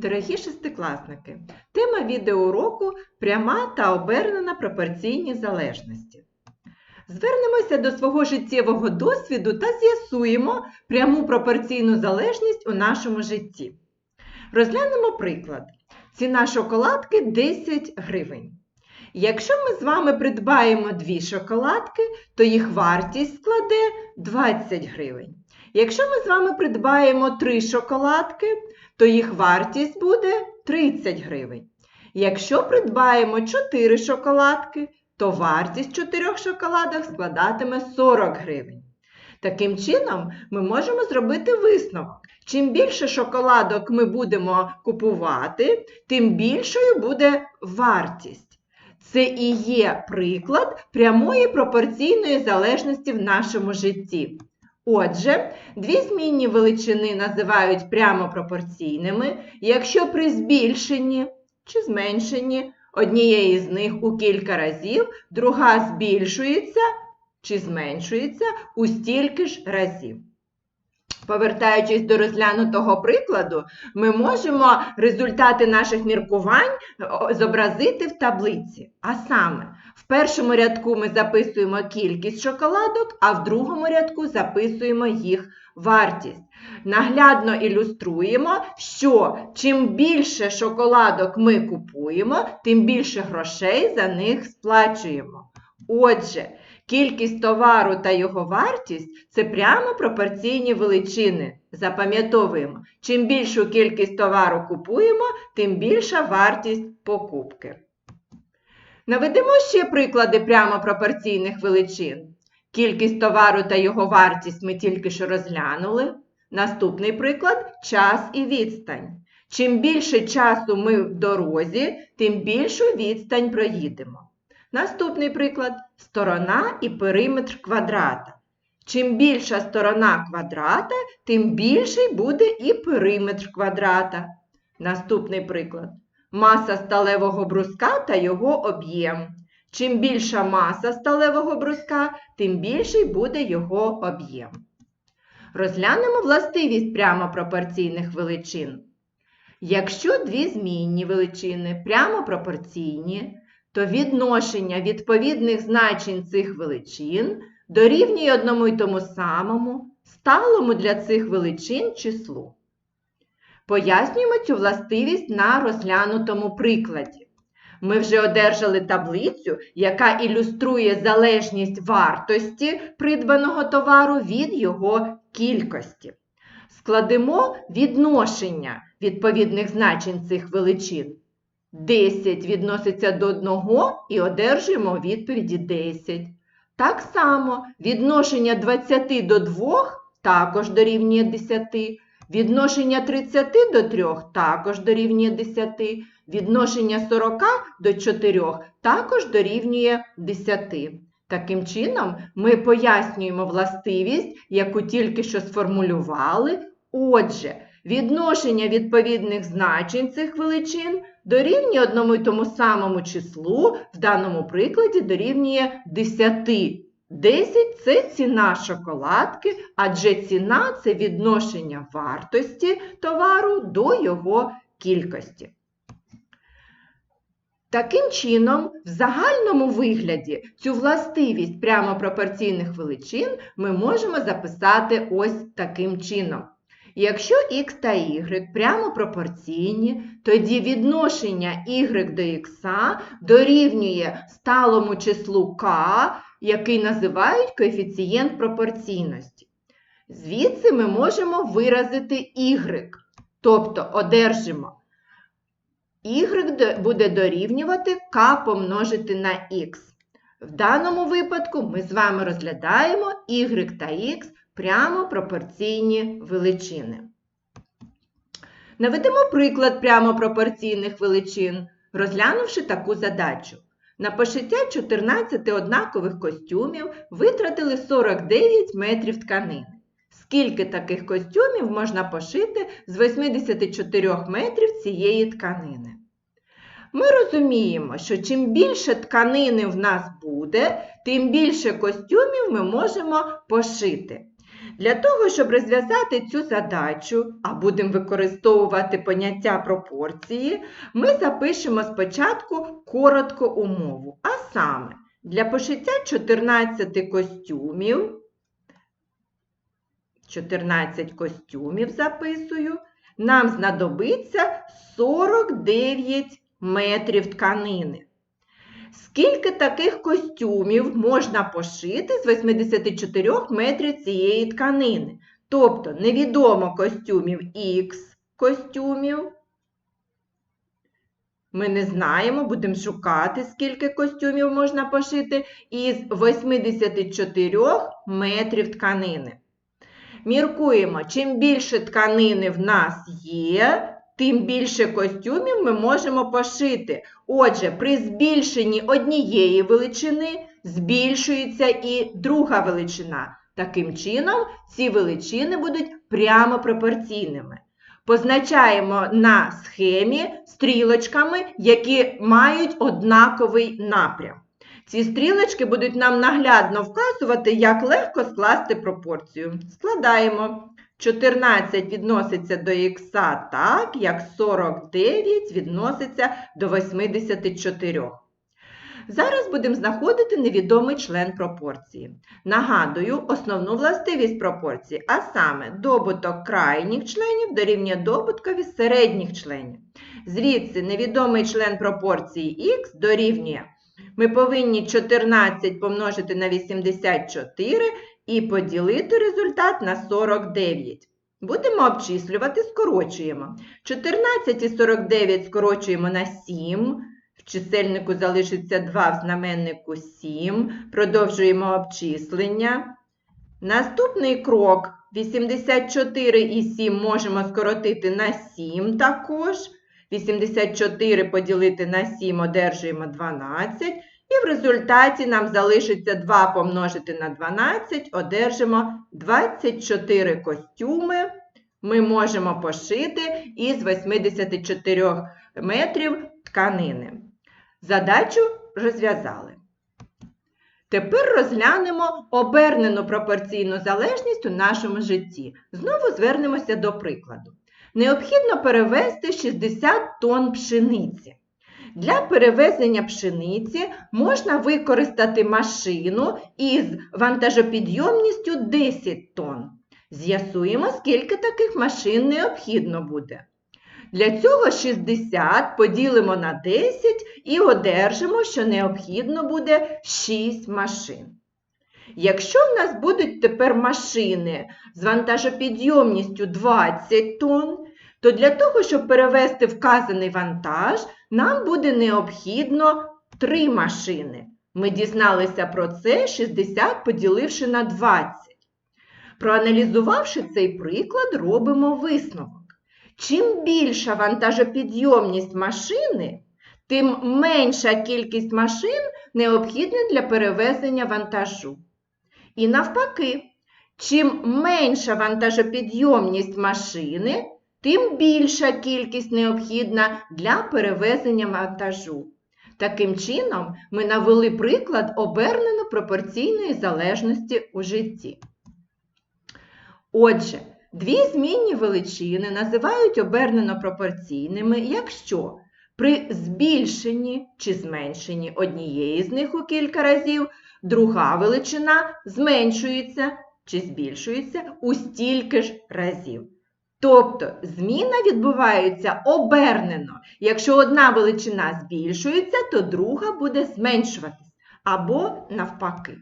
Дорогі шестикласники, тема відеоуроку пряма та обернена пропорційні залежності. Звернемося до свого життєвого досвіду та з'ясуємо пряму пропорційну залежність у нашому житті. Розглянемо приклад. Ціна шоколадки 10 гривень. Якщо ми з вами придбаємо дві шоколадки, то їх вартість складе 20 гривень. Якщо ми з вами придбаємо три шоколадки, то їх вартість буде 30 гривень. Якщо придбаємо 4 шоколадки, то вартість 4 шоколадок складатиме 40 гривень. Таким чином, ми можемо зробити висновок. Чим більше шоколадок ми будемо купувати, тим більшою буде вартість. Це і є приклад прямої пропорційної залежності в нашому житті. Отже, дві змінні величини називають прямо пропорційними, якщо при збільшенні чи зменшенні однієї з них у кілька разів, друга збільшується чи зменшується у стільки ж разів. Повертаючись до розглянутого прикладу, ми можемо результати наших міркувань зобразити в таблиці. А саме, в першому рядку ми записуємо кількість шоколадок, а в другому рядку записуємо їх вартість. Наглядно ілюструємо, що чим більше шоколадок ми купуємо, тим більше грошей за них сплачуємо. Отже, Кількість товару та його вартість це прямо пропорційні величини. Запам'ятовуємо, чим більшу кількість товару купуємо, тим більша вартість покупки. Наведемо ще приклади прямо пропорційних величин. Кількість товару та його вартість ми тільки що розглянули. Наступний приклад час і відстань. Чим більше часу ми в дорозі, тим більшу відстань проїдемо. Наступний приклад сторона і периметр квадрата. Чим більша сторона квадрата, тим більший буде і периметр квадрата. Наступний приклад. Маса сталевого бруска та його об'єм. Чим більша маса сталевого бруска, тим більший буде його об'єм. Розглянемо властивість прямо пропорційних величин. Якщо дві змінні величини прямо пропорційні, то відношення відповідних значень цих величин дорівнює одному й тому самому, сталому для цих величин числу. Пояснюємо цю властивість на розглянутому прикладі. Ми вже одержали таблицю, яка ілюструє залежність вартості придбаного товару від його кількості. Складемо відношення відповідних значень цих величин. 10 відноситься до 1 і одержуємо відповіді 10. Так само відношення 20 до 2 також дорівнює 10. Відношення 30 до 3 також дорівнює 10. Відношення 40 до 4 також дорівнює 10. Таким чином, ми пояснюємо властивість, яку тільки що сформулювали. Отже, відношення відповідних значень цих величин дорівнює одному й тому самому числу, в даному прикладі дорівнює 10. 10 це ціна шоколадки, адже ціна це відношення вартості товару до його кількості. Таким чином, в загальному вигляді цю властивість прямо пропорційних величин ми можемо записати ось таким чином. Якщо х та y прямо пропорційні, тоді відношення y до х дорівнює сталому числу k, який називають коефіцієнт пропорційності. Звідси ми можемо виразити y, тобто одержимо y буде дорівнювати k помножити на x. В даному випадку ми з вами розглядаємо y та x прямо пропорційні величини. Наведемо приклад прямо пропорційних величин, розглянувши таку задачу. На пошиття 14 однакових костюмів витратили 49 метрів тканини. Скільки таких костюмів можна пошити з 84 метрів цієї тканини? Ми розуміємо, що чим більше тканини в нас буде, тим більше костюмів ми можемо пошити. Для того, щоб розв'язати цю задачу, а будемо використовувати поняття пропорції, ми запишемо спочатку коротко умову. А саме, для пошиття 14 костюмів, 14 костюмів записую, нам знадобиться 49 метрів тканини. Скільки таких костюмів можна пошити з 84 метрів цієї тканини? Тобто невідомо костюмів Х костюмів. Ми не знаємо, будемо шукати, скільки костюмів можна пошити із 84 метрів тканини. Міркуємо, чим більше тканини в нас є, тим більше костюмів ми можемо пошити. Отже, при збільшенні однієї величини збільшується і друга величина. Таким чином, ці величини будуть прямо пропорційними. Позначаємо на схемі стрілочками, які мають однаковий напрям. Ці стрілочки будуть нам наглядно вказувати, як легко скласти пропорцію. Складаємо. 14 відноситься до х так, як 49 відноситься до 84. Зараз будемо знаходити невідомий член пропорції. Нагадую, основну властивість пропорції, а саме добуток крайніх членів дорівнює добуткові середніх членів. Звідси невідомий член пропорції х дорівнює. Ми повинні 14 помножити на 84 і поділити результат на 49. Будемо обчислювати, скорочуємо. 14 і 49 скорочуємо на 7. В чисельнику залишиться 2, в знаменнику 7. Продовжуємо обчислення. Наступний крок 84 і 7 можемо скоротити на 7 також. 84 поділити на 7 одержуємо 12. І в результаті нам залишиться 2 помножити на 12, одержимо 24 костюми. Ми можемо пошити із 84 метрів тканини. Задачу розв'язали. Тепер розглянемо обернену пропорційну залежність у нашому житті. Знову звернемося до прикладу. Необхідно перевести 60 тонн пшениці. Для перевезення пшениці можна використати машину із вантажопідйомністю 10 тонн. З'ясуємо, скільки таких машин необхідно буде. Для цього 60 поділимо на 10 і одержимо, що необхідно буде 6 машин. Якщо в нас будуть тепер машини з вантажопідйомністю 20 тонн, то для того, щоб перевести вказаний вантаж, нам буде необхідно 3 машини. Ми дізналися про це 60 поділивши на 20. Проаналізувавши цей приклад, робимо висновок. Чим більша вантажопідйомність машини, тим менша кількість машин необхідна для перевезення вантажу. І навпаки, чим менша вантажопідйомність машини, тим більша кількість необхідна для перевезення вантажу. Таким чином, ми навели приклад обернено пропорційної залежності у житті. Отже, дві змінні величини називають обернено пропорційними, якщо при збільшенні чи зменшенні однієї з них у кілька разів друга величина зменшується чи збільшується у стільки ж разів. Тобто зміна відбувається обернено. Якщо одна величина збільшується, то друга буде зменшуватись або навпаки.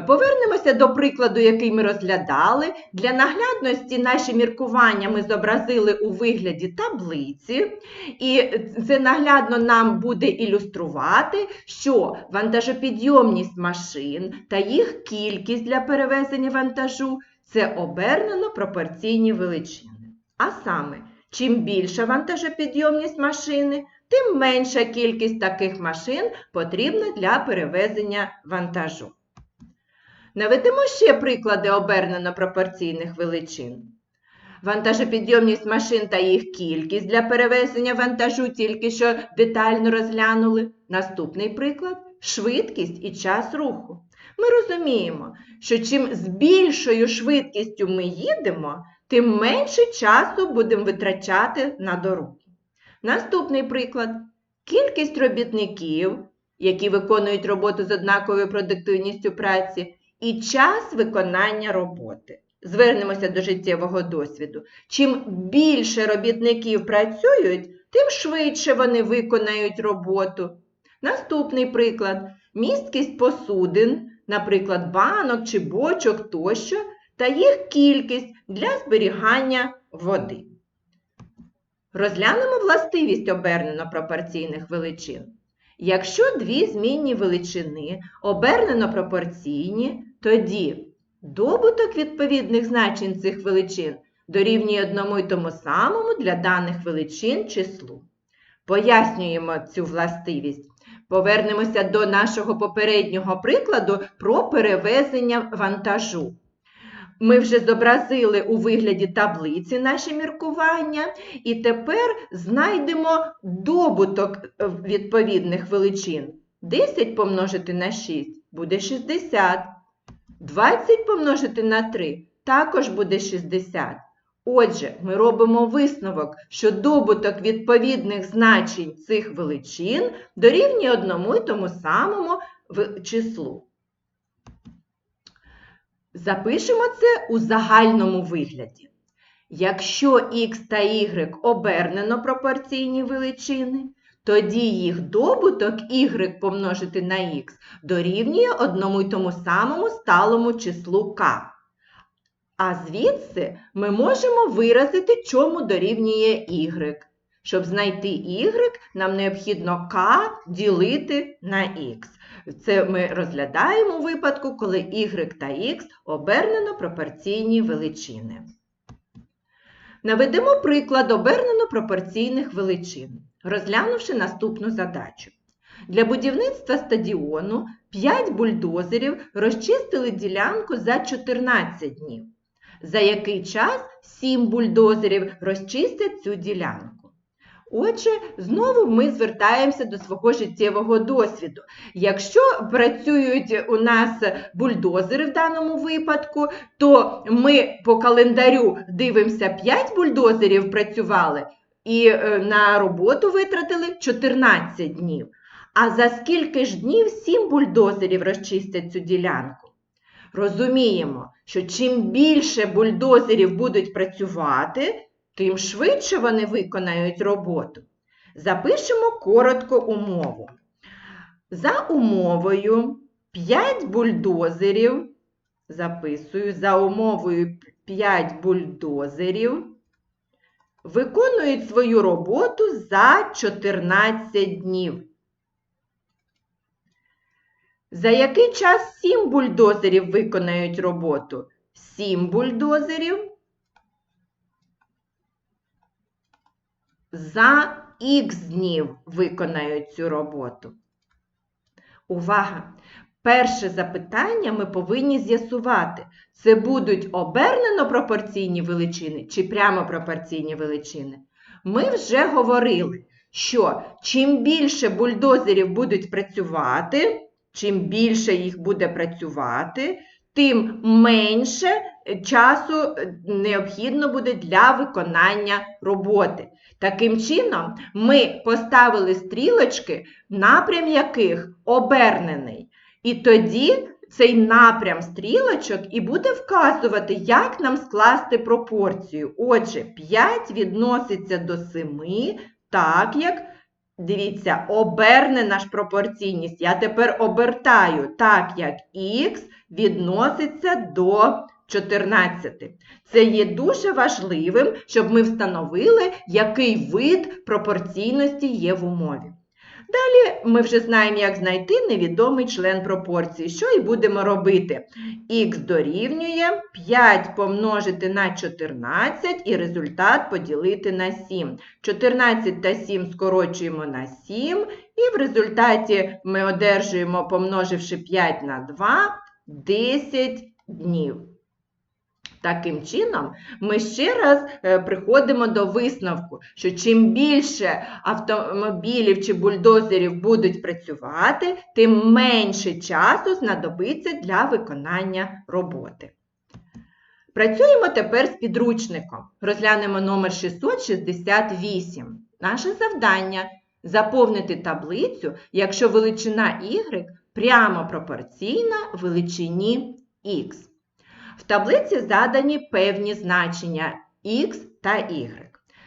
Повернемося до прикладу, який ми розглядали. Для наглядності наші міркування ми зобразили у вигляді таблиці, і це наглядно нам буде ілюструвати, що вантажопідйомність машин та їх кількість для перевезення вантажу це обернено пропорційні величини. А саме, чим більша вантажопідйомність машини, тим менша кількість таких машин потрібна для перевезення вантажу. Наведемо ще приклади обернено пропорційних величин. Вантажопідйомність машин та їх кількість для перевезення вантажу тільки що детально розглянули. Наступний приклад швидкість і час руху. Ми розуміємо, що чим з більшою швидкістю ми їдемо, тим менше часу будемо витрачати на дорогу. Наступний приклад. Кількість робітників, які виконують роботу з однаковою продуктивністю праці, і час виконання роботи. Звернемося до життєвого досвіду. Чим більше робітників працюють, тим швидше вони виконають роботу. Наступний приклад місткість посудин, наприклад, банок чи бочок тощо, та їх кількість для зберігання води. Розглянемо властивість обернено пропорційних величин. Якщо дві змінні величини обернено пропорційні, тоді добуток відповідних значень цих величин дорівнює одному й тому самому для даних величин числу. Пояснюємо цю властивість. Повернемося до нашого попереднього прикладу про перевезення вантажу. Ми вже зобразили у вигляді таблиці наші міркування, і тепер знайдемо добуток е, відповідних величин. 10 помножити на 6 буде 60. 20 помножити на 3 також буде 60. Отже, ми робимо висновок, що добуток відповідних значень цих величин дорівнює одному й тому самому числу. Запишемо це у загальному вигляді. Якщо х та y обернено пропорційні величини, тоді їх добуток y помножити на х дорівнює одному й тому самому сталому числу k. А звідси ми можемо виразити, чому дорівнює y. Щоб знайти y, нам необхідно k ділити на x. Це ми розглядаємо у випадку, коли y та x обернено пропорційні величини. Наведемо приклад обернено пропорційних величин, розглянувши наступну задачу. Для будівництва стадіону 5 бульдозерів розчистили ділянку за 14 днів. За який час 7 бульдозерів розчистять цю ділянку? Отже, знову ми звертаємося до свого життєвого досвіду. Якщо працюють у нас бульдозери в даному випадку, то ми по календарю дивимося 5 бульдозерів працювали і е, на роботу витратили 14 днів. А за скільки ж днів 7 бульдозерів розчистять цю ділянку? Розуміємо, що чим більше бульдозерів будуть працювати, тим швидше вони виконають роботу. Запишемо коротко умову. За умовою 5 бульдозерів, записую, за умовою 5 бульдозерів виконують свою роботу за 14 днів. За який час 7 бульдозерів виконають роботу? 7 бульдозерів за х днів виконають цю роботу. Увага! Перше запитання ми повинні з'ясувати, це будуть обернено пропорційні величини чи прямо пропорційні величини. Ми вже говорили, що чим більше бульдозерів будуть працювати, чим більше їх буде працювати, тим менше часу е, необхідно буде для виконання роботи. Таким чином, ми поставили стрілочки, напрям яких обернений. І тоді цей напрям стрілочок і буде вказувати, як нам скласти пропорцію. Отже, 5 відноситься до 7, так як, дивіться, обернена ж пропорційність. Я тепер обертаю, так як х відноситься до 14. Це є дуже важливим, щоб ми встановили, який вид пропорційності є в умові. Далі ми вже знаємо, як знайти невідомий член пропорції. Що і будемо робити? Х дорівнює 5 помножити на 14 і результат поділити на 7. 14 та 7 скорочуємо на 7, і в результаті ми одержуємо, помноживши 5 на 2, 10 днів. Таким чином, ми ще раз е, приходимо до висновку, що чим більше автомобілів чи бульдозерів будуть працювати, тим менше часу знадобиться для виконання роботи. Працюємо тепер з підручником. Розглянемо номер 668. Наше завдання заповнити таблицю, якщо величина y прямо пропорційна величині x. В таблиці задані певні значення x та y.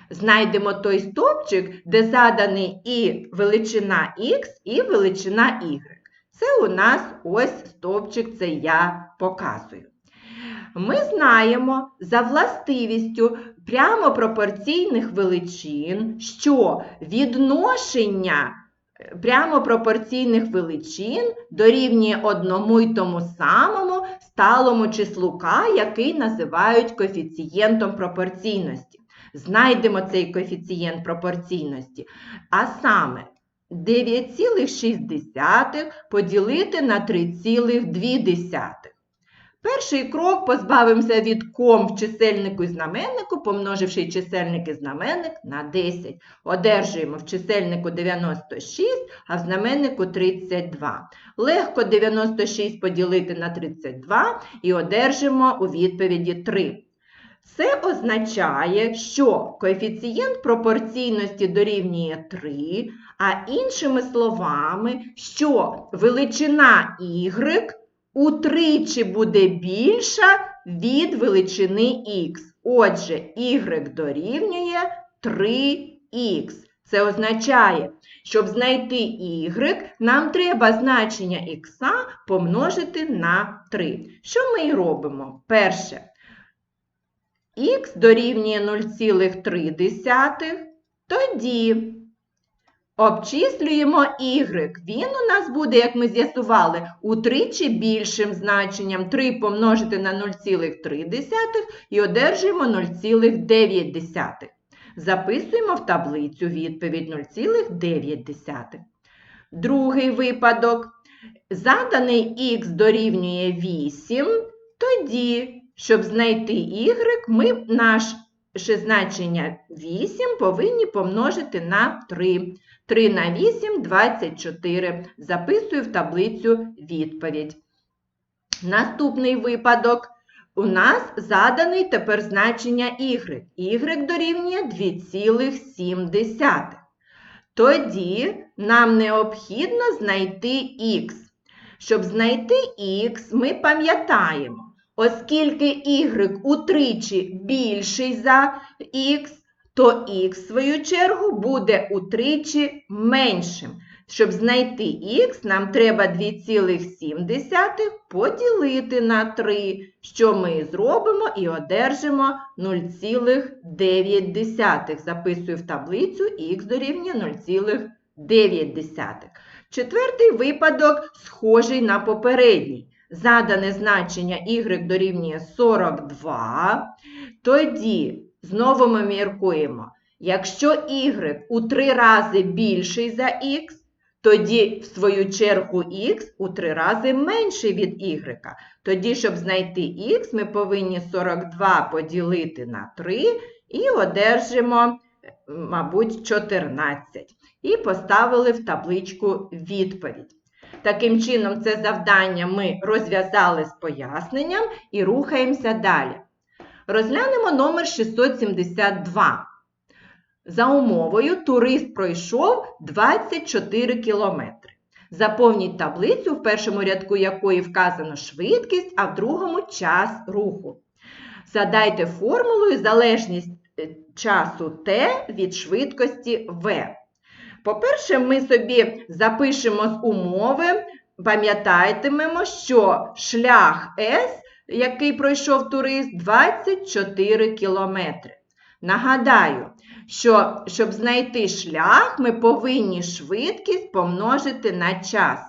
Знайдемо той стовпчик, де заданий і величина x, і величина y. Це у нас ось стовпчик, це я показую. Ми знаємо за властивістю прямо пропорційних величин, що відношення е, прямо пропорційних величин дорівнює одному й тому самому сталому числу k, який називають коефіцієнтом пропорційності. Знайдемо цей коефіцієнт пропорційності, а саме 9,6 поділити на 3,2. Перший крок позбавимося від ком в чисельнику і знаменнику, помноживши чисельник і знаменник на 10. Одержуємо в чисельнику 96, а в знаменнику 32. Легко 96 поділити на 32 і одержимо у відповіді 3. Це означає, що коефіцієнт пропорційності дорівнює 3, а іншими словами, що величина y утричі буде більша від величини х. Отже, y дорівнює 3х. Це означає, щоб знайти y, нам треба значення х помножити на 3. Що ми й робимо? Перше, х дорівнює 0,3, тоді Обчислюємо y. Він у нас буде, як ми з'ясували, утричі більшим значенням 3 помножити на 0,3 і одержуємо 0,9. Записуємо в таблицю відповідь 0,9. Другий випадок. Заданий х дорівнює 8, тоді, щоб знайти y, ми наше значення 8 повинні помножити на 3. 3 на 8 24. Записую в таблицю відповідь. Наступний випадок. У нас заданий тепер значення y. y дорівнює 2,7. Тоді нам необхідно знайти х. Щоб знайти х, ми пам'ятаємо, оскільки y утричі більший за х, то х, в свою чергу, буде утричі меншим. Щоб знайти х, нам треба 2,7 поділити на 3, що ми зробимо і одержимо 0,9. Записую в таблицю х дорівнює 0,9. Четвертий випадок схожий на попередній. Задане значення y дорівнює 42, тоді Знову ми міркуємо. Якщо y у три рази більший за х, тоді, в свою чергу, х у три рази менший від y. Тоді, щоб знайти х, ми повинні 42 поділити на 3 і одержимо, мабуть, 14. І поставили в табличку відповідь. Таким чином, це завдання ми розв'язали з поясненням і рухаємося далі. Розглянемо номер 672. За умовою, турист пройшов 24 кілометри. Заповніть таблицю, в першому рядку якої вказано швидкість, а в другому час руху. Задайте формулою залежність е, часу T від швидкості V. По-перше, ми собі запишемо з умови, пам'ятатимемо, що шлях S який пройшов турист, 24 кілометри. Нагадаю, що щоб знайти шлях, ми повинні швидкість помножити на час.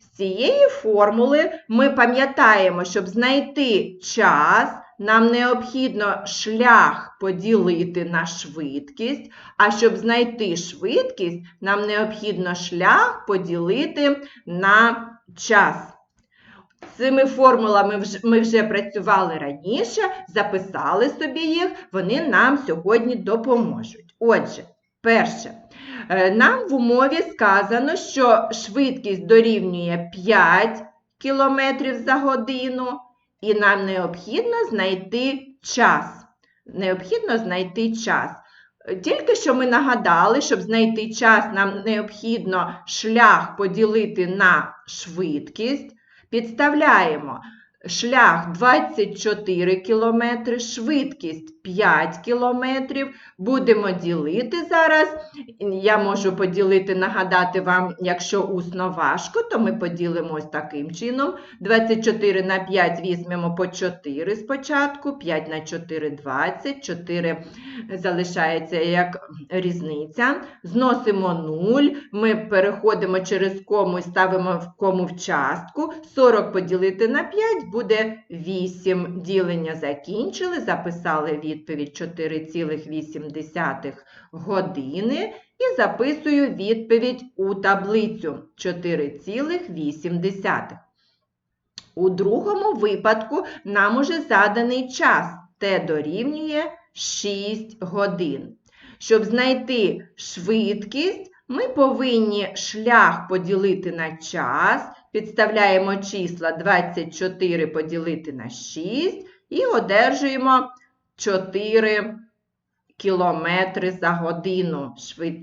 З цієї формули ми пам'ятаємо, щоб знайти час, нам необхідно шлях поділити на швидкість, а щоб знайти швидкість, нам необхідно шлях поділити на час. Цими формулами ми вже працювали раніше, записали собі їх, вони нам сьогодні допоможуть. Отже, перше, е, нам в умові сказано, що швидкість дорівнює 5 км за годину, і нам необхідно знайти час. Необхідно знайти час. Е, Тільки що ми нагадали, щоб знайти час, нам необхідно шлях поділити на швидкість. Підставляємо шлях 24 км, швидкість 5 км. Будемо ділити зараз. Я можу поділити, нагадати вам, якщо усно важко, то ми поділимо ось таким чином. 24 на 5 візьмемо по 4 спочатку, 5 на 4 – 20, 4 залишається як різниця. Зносимо 0, ми переходимо через кому і ставимо в кому в частку. 40 поділити на 5 буде 8. Ділення закінчили, записали відповідь 4,8 години і записую відповідь у таблицю 4,8. У другому випадку нам уже заданий час. Т дорівнює 6 годин. Щоб знайти швидкість, ми повинні шлях поділити на час, підставляємо числа 24 поділити на 6 і одержуємо 4 кілометри за годину,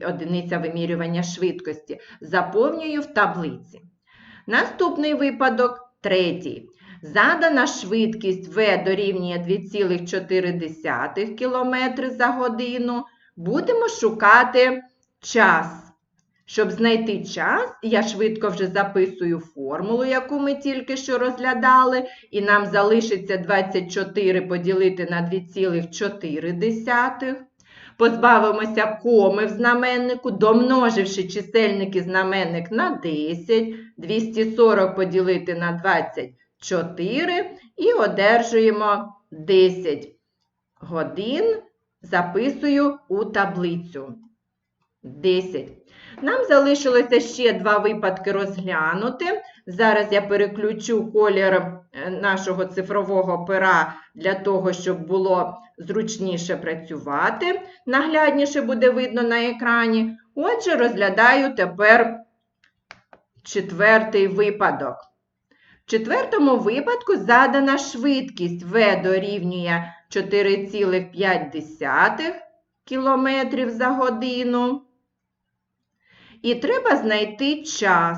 одиниця вимірювання швидкості. Заповнюю в таблиці. Наступний випадок, третій. Задана швидкість V дорівнює 2,4 км за годину. Будемо шукати час. Щоб знайти час, я швидко вже записую формулу, яку ми тільки що розглядали, і нам залишиться 24 поділити на 2,4. Позбавимося коми в знаменнику, домноживши чисельник і знаменник на 10, 240 поділити на 24 і одержуємо 10 годин. Записую у таблицю. 10. Нам залишилося ще два випадки розглянути. Зараз я переключу колір е, нашого цифрового пера для того, щоб було зручніше працювати. Наглядніше буде видно на екрані. Отже, розглядаю тепер четвертий випадок. В четвертому випадку задана швидкість V дорівнює 4,5 км за годину. І треба знайти час.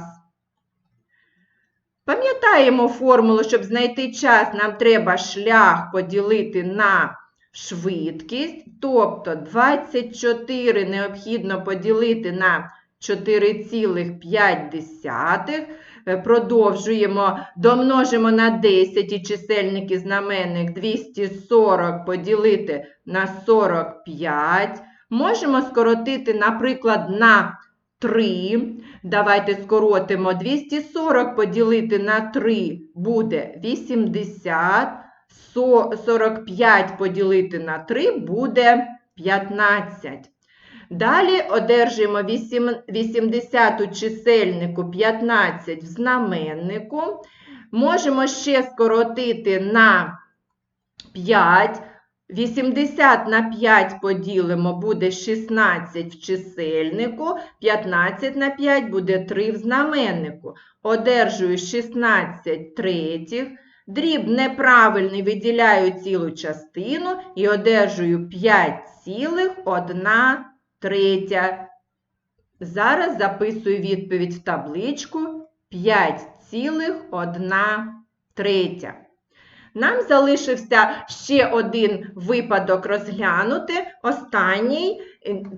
Пам'ятаємо формулу, щоб знайти час, нам треба шлях поділити на швидкість, тобто 24 необхідно поділити на 4,5. Е, Продовжуємо, домножимо на 10 і чисельник і знаменник 240 поділити на 45. Можемо скоротити, наприклад, на 3. Давайте скоротимо 240 поділити на 3 буде 80. 45 поділити на 3 буде 15. Далі одержуємо 80 у чисельнику, 15 в знаменнику. Можемо ще скоротити на 5. 80 на 5 поділимо, буде 16 в чисельнику, 15 на 5 буде 3 в знаменнику. Одержую 16 третіх. Дріб неправильний виділяю цілу частину і одержую 5,1 третя. Зараз записую відповідь в табличку 5,1 третя. Нам залишився ще один випадок розглянути. Останній,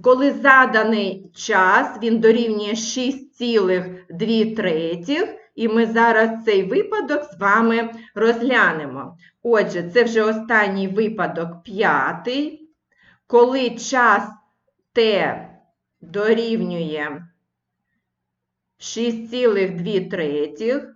коли заданий час, він дорівнює 6,2 третіх, і ми зараз цей випадок з вами розглянемо. Отже, це вже останній випадок п'ятий, коли час Т дорівнює 6,2 третіх.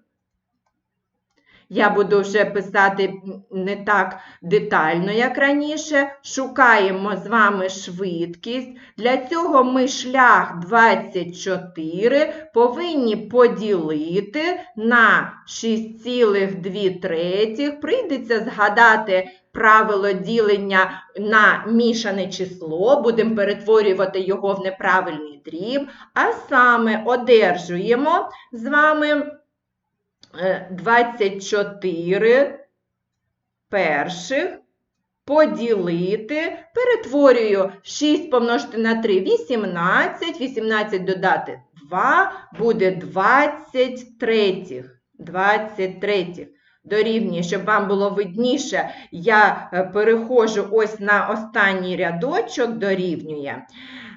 Я буду вже писати не так детально, як раніше. Шукаємо з вами швидкість. Для цього ми шлях 24 повинні поділити на 6,2 третіх. Прийдеться згадати правило ділення на мішане число, будемо перетворювати його в неправильний дріб, а саме одержуємо з вами 24 перших поділити, перетворюю 6 помножити на 3 – 18, 18 додати 2 буде 23. 23 дорівнює, щоб вам було видніше, я е, переходжу ось на останній рядочок дорівнює.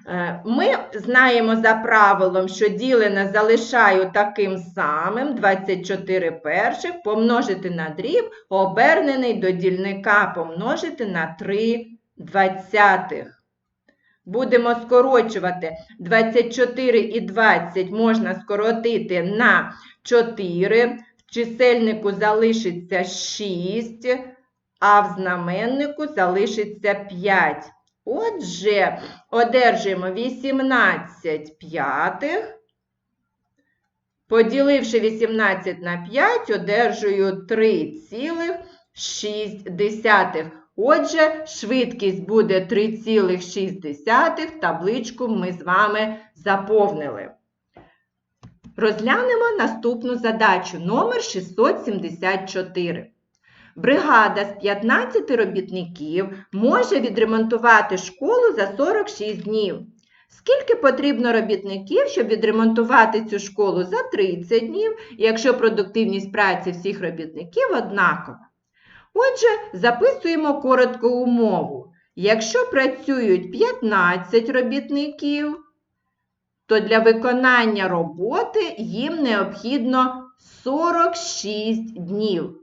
Е, Ми знаємо за правилом, що ділене залишаю таким самим 24 перших помножити на дріб, обернений до дільника помножити на 3 двадцятих. Будемо скорочувати 24 і 20 можна скоротити на 4. В чисельнику залишиться 6, а в знаменнику залишиться 5. Отже, одержуємо 18 п'ятих. Поділивши 18 на 5, одержую 3,6. Отже, швидкість буде 3,6. Табличку ми з вами заповнили. Розглянемо наступну задачу номер 674. Бригада з 15 робітників може відремонтувати школу за 46 днів. Скільки потрібно робітників, щоб відремонтувати цю школу за 30 днів, якщо продуктивність праці всіх робітників однакова? Отже, записуємо коротку умову. Якщо працюють 15 робітників, то для виконання роботи їм необхідно 46 днів.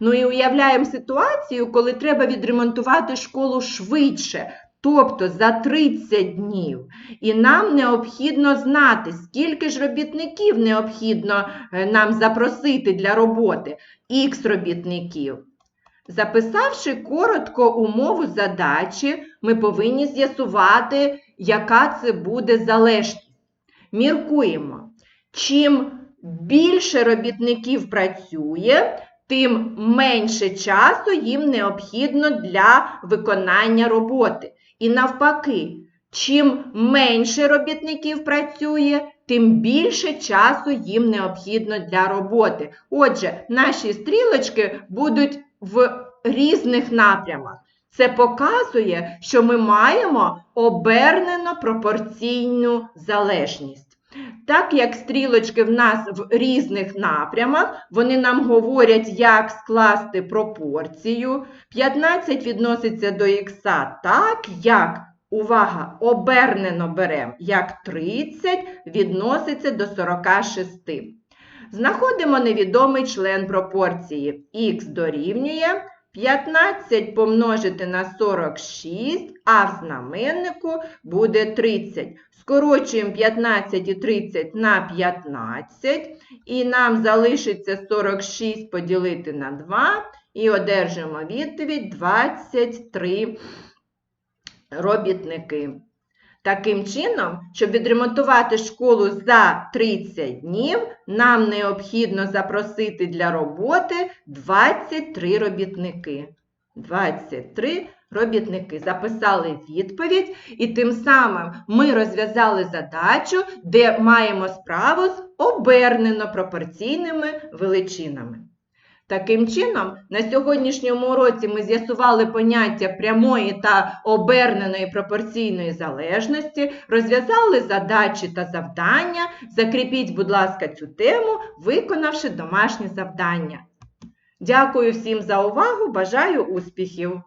Ну і уявляємо ситуацію, коли треба відремонтувати школу швидше, тобто за 30 днів. І нам необхідно знати, скільки ж робітників необхідно е, нам запросити для роботи. Х робітників. Записавши коротко умову задачі, ми повинні з'ясувати, яка це буде залежність. Міркуємо. Чим більше робітників працює, тим менше часу їм необхідно для виконання роботи. І навпаки, чим менше робітників працює, тим більше часу їм необхідно для роботи. Отже, наші стрілочки будуть в різних напрямах. Це показує, що ми маємо обернено пропорційну залежність. Так як стрілочки в нас в різних напрямах, вони нам говорять, як скласти пропорцію. 15 відноситься до х так, як, увага, обернено беремо, як 30 відноситься до 46. Знаходимо невідомий член пропорції. Х дорівнює 15 помножити на 46, а в знаменнику буде 30. Скорочуємо 15 і 30 на 15, і нам залишиться 46 поділити на 2, і одержимо відповідь 23 робітники. Таким чином, щоб відремонтувати школу за 30 днів, нам необхідно запросити для роботи 23 робітники. 23 робітники записали відповідь, і тим самим ми розв'язали задачу, де маємо справу з обернено пропорційними величинами. Таким чином, на сьогоднішньому уроці ми з'ясували поняття прямої та оберненої пропорційної залежності, розв'язали задачі та завдання. Закріпіть, будь ласка, цю тему, виконавши домашні завдання. Дякую всім за увагу, бажаю успіхів!